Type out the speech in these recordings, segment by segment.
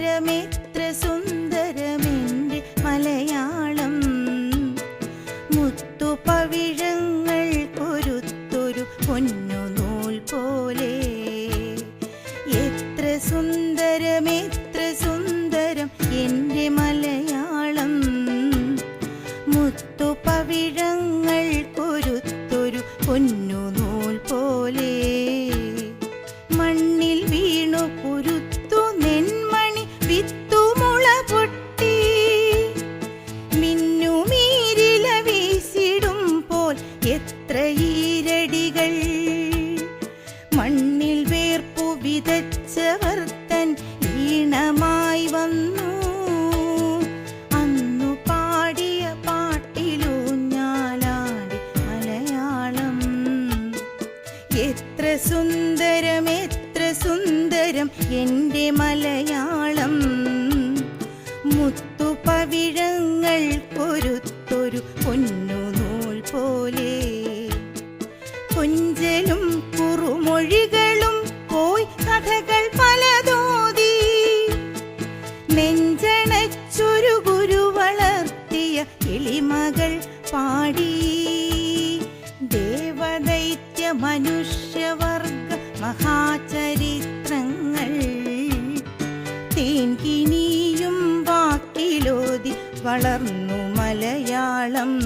സുന്ദരമെത്ര എത്ര സുന്ദരം എത്ര സുന്ദരം എന്റെ മലയാളം. മുത്തുപവിഴങ്ങൾ പൊരുത്തൊരു പൊന്നു നൂൽ പോലെ. കൊഞ്ചലും കുറുമൊഴികളും പോയി കഥകൾ പലതോതി. നെഞ്ചണച്ചൊരു ഗുരു വളർത്തിയ എളിമകൾ പാടി. ദേവദൈത്യ മനുഷ്യവർഗ മഹാചരിത്രങ്ങൾ. തേൻകിനിയും വാക്കിലോതി വളർന്നു മലയാളം.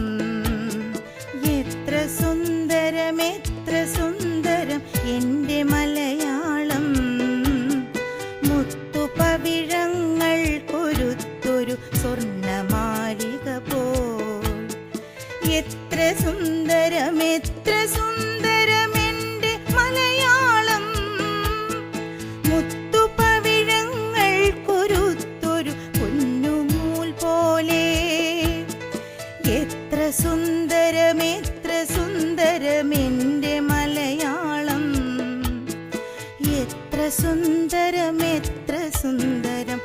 എത്ര സുന്ദരം എത്ര സുന്ദരം എന്റെ മലയാളം. മുത്തുപവിഴങ്ങൾ കൊരുത്തൊരു സ്വർണമാലിക പോൽ. എത്ര സുന്ദരം എത്ര സുന്ദരം എത്ര സുന്ദരം എത്ര സുന്ദരം എന്റെ മലയാളം. എത്ര സുന്ദരമെത്ര സുന്ദരം